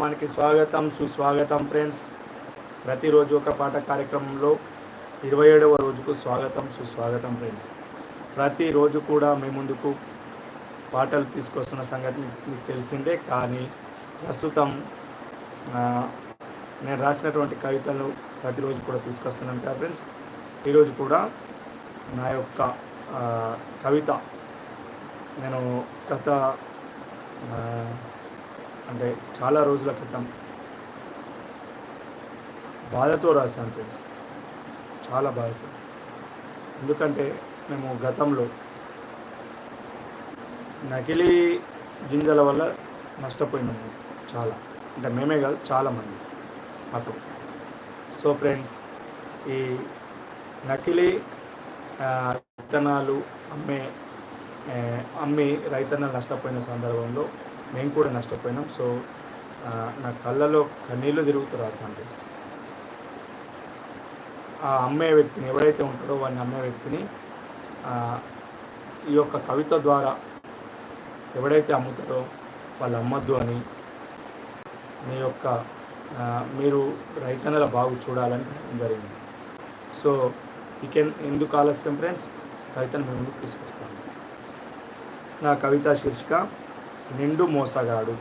మనకి స్వాగతం సుస్వాగతం ఫ్రెండ్స్. ప్రతిరోజు ఒక పాట కార్యక్రమంలో ఇరవై ఏడవ రోజుకు స్వాగతం సుస్వాగతం ఫ్రెండ్స్. ప్రతిరోజు కూడా మీ ముందుకు పాటలు తీసుకొస్తున్న సంగతి మీకు తెలిసిందే. కానీ ప్రస్తుతం నేను రాసినటువంటి కవితలు ప్రతిరోజు కూడా తీసుకొస్తున్నాను కదా ఫ్రెండ్స్. ఈరోజు కూడా నా యొక్క కవిత. నేను గత అంటే చాలా రోజుల క్రితం బాధతో రాశాను ఫ్రెండ్స్. చాలా బాధతో. ఎందుకంటే మేము గతంలో నకిలీ గింజల వల్ల నష్టపోయినాము చాలా. అంటే మేమే కాదు చాలామంది మాకు. సో ఫ్రెండ్స్ ఈ నకిలీ విత్తనాలు అమ్మే అమ్మి రైతన్న నష్టపోయిన సందర్భంలో మేము కూడా నష్టపోయినాం. సో నా కళ్ళలో కన్నీళ్ళు తిరుగుతూ రాశాను ఫ్రెండ్స్ ఆ అమ్మే వ్యక్తిని ఎవరైతే ఉంటాడో వాడిని అమ్మే వ్యక్తిని ఈ యొక్క కవిత ద్వారా ఎవడైతే అమ్ముతారో వాళ్ళు అమ్మద్దు అని మీ యొక్క మీరు రైతన్నల బాగు చూడాలని జరిగింది. సో ఇకెన్ ఎందుకు ఆలస్యం ఫ్రెండ్స్? కవితను మేము తీసుకొస్తాను నా కవిత శీర్షిక నిండు మోసగాడు.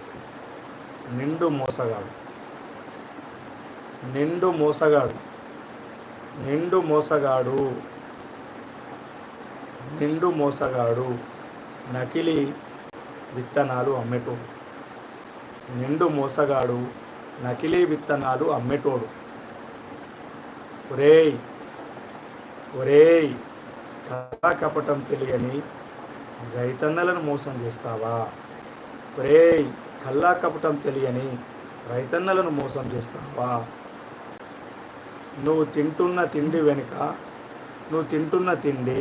నిండు మోసగాడు. నిండు మోసగాడు. నిండు మోసగాడు. నిండు మోసగాడు. నకిలీ విత్తనాలు అమ్మేటోడు నిండు మోసగాడు. నకిలీ విత్తనాలు అమ్మేటోడు. ఒరేయ్ ఒరేయ్ కథా కపటం తెలియని రైతన్నలను మోసం చేస్తావా? ఒరే కల్లా కపటం తెలియని రైతన్నలను మోసం చేస్తావా? నువ్వు తింటున్న తిండి వెనుక నువ్వు తింటున్న తిండి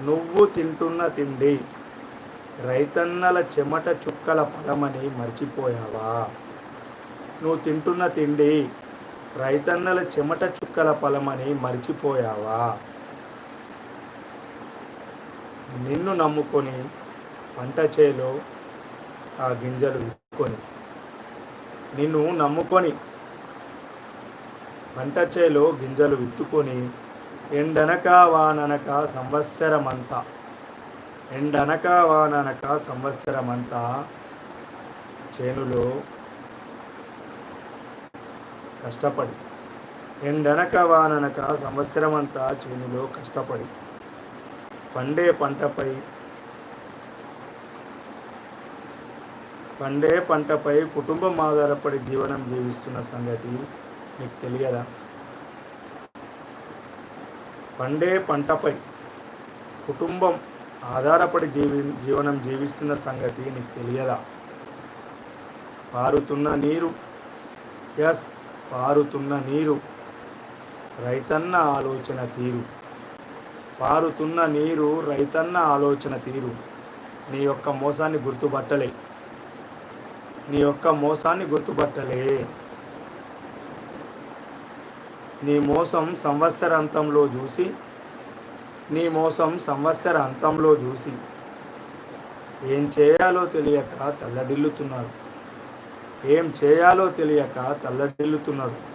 నువ్వు తింటున్న తిండి రైతన్నల చెమట చుక్కల ఫలమని మర్చిపోయావా? నువ్వు తింటున్న తిండి రైతన్నల చెమట చుక్కల ఫలమని మర్చిపోయావా? నిన్ను నమ్ముకొని పంట చేలో ఆ గింజలు విత్తుకొని నిన్ను నమ్ముకొని పంట చేలో గింజలు విత్తుకొని ఎండనక వాననక సంవత్సరమంతా ఎండనక వాననక సంవత్సరమంతా చేనులో కష్టపడి ఎండనక వాననక సంవత్సరమంతా చేనులో కష్టపడి పండే పంటపై పండే పంటపై కుటుంబం ఆధారపడి జీవనం జీవిస్తున్న సంగతి నీకు తెలియదా? పండే పంటపై కుటుంబం ఆధారపడి జీవి జీవనం జీవిస్తున్న సంగతి నీకు తెలియదా? పారుతున్న నీరు. ఎస్ పారుతున్న నీరు. రైతన్న ఆలోచన తీరు. పారుతున్న నీరు రైతన్న ఆలోచన తీరు. నీ యొక్క మోసాన్ని గుర్తుపట్టలే నీ యొక్క మోసాన్ని గుర్తుపట్టలే. నీ మోసం సంవత్సర అంతంలో చూసి నీ మోసం సంవత్సర అంతంలో చూసి ఏం చేయాలో తెలియక తల్లడిల్లుతున్నాడు. ఏం చేయాలో తెలియక తల్లడిల్లుతున్నాడు.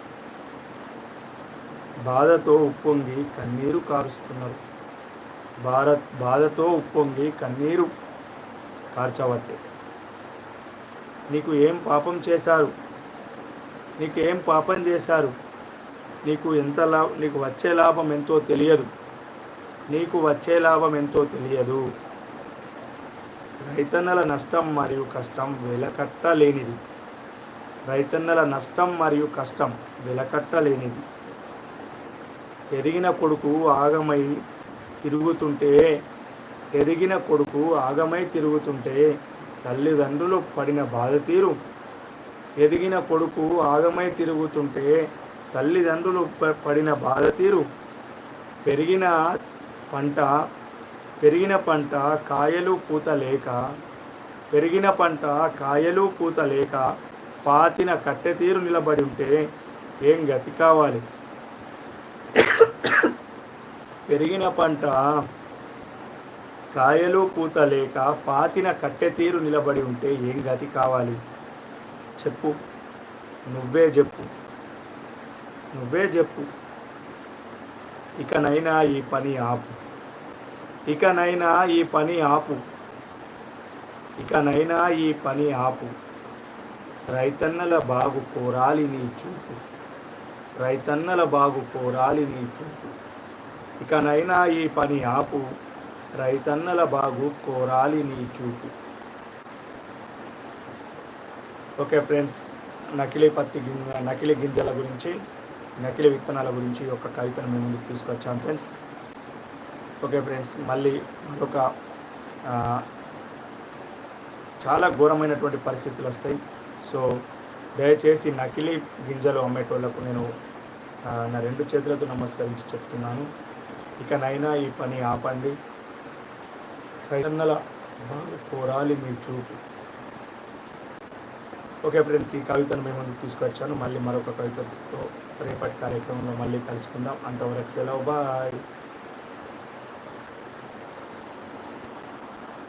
బాధతో ఉప్పొంగి కన్నీరు కారుస్తున్నారు భారత్ బాధతో ఉప్పొంగి కన్నీరు కార్చవట్టే. నీకు ఏం పాపం చేశారు? నీకు ఏం పాపం చేశారు? నీకు ఎంత లాభం నీకు వచ్చే లాభం ఎంతో తెలియదు. నీకు వచ్చే లాభం ఎంతో తెలియదు. రైతన్నల నష్టం మరియు కష్టం వెలకట్టలేనిది. రైతన్నల నష్టం మరియు కష్టం వెలకట్టలేనిది. ఎదిగిన కొడుకు ఆగమై తిరుగుతుంటే ఎదిగిన కొడుకు ఆగమై తిరుగుతుంటే తల్లిదండ్రులు పడిన బాధ తీరు. ఎదిగిన కొడుకు ఆగమై తిరుగుతుంటే తల్లిదండ్రులు ప- పడిన బాధ తీరు. పెరిగిన పంట పెరిగిన పంట కాయలు పూత లేక పెరిగిన పంట కాయలు పూత లేక పాతిన కట్టె తీరు నిలబడి ఉంటే ఏం గతి కావాలి? పెరిగిన పంట కాయలు పూత లేక పాతిన కట్టె తీరు నిలబడి ఉంటే ఏం గతి కావాలి? చెప్పు. నువ్వే చెప్పు. నువ్వే చెప్పు. ఇకనైనా ఈ పని ఆపు. ఇకనైనా ఈ పని ఆపు. ఇకనైనా ఈ పని ఆపు. రైతన్నల బాగు కోరాలి నీ చూపు. రైతన్నల బాగు కోరాలి నీ చూపు. ఇకనైనా ఈ పని ఆపు. రైతన్నల బాగు కోరాలి నీ చూపు. ఓకే ఫ్రెండ్స్ నకిలీ పత్తి గింజ నకిలీ గింజల గురించి నకిలీ విత్తనాల గురించి ఒక కవితను మేము ముందుకు తీసుకొచ్చాం ఫ్రెండ్స్. ఓకే ఫ్రెండ్స్ మళ్ళీ మరొక చాలా ఘోరమైనటువంటి పరిస్థితులు వస్తాయి. సో దయచేసి నకిలీ గింజలు అమ్మేటోళ్ళకు నేను నా రెండు చేతులతో నమస్కరించి చెప్తున్నాను. ఇకనైనా ఈ పని ఆపండి. కన్నల బాగా కోరాలి మీ చూపు. ఓకే ఫ్రెండ్స్ ఈ కవితను మేము ముందుకు తీసుకొచ్చాను మళ్ళీ మరొక కవితతో రేపటి కార్యక్రమంలో మళ్ళీ కలుసుకుందాం. అంతవరకు సెలవు. బాయ్.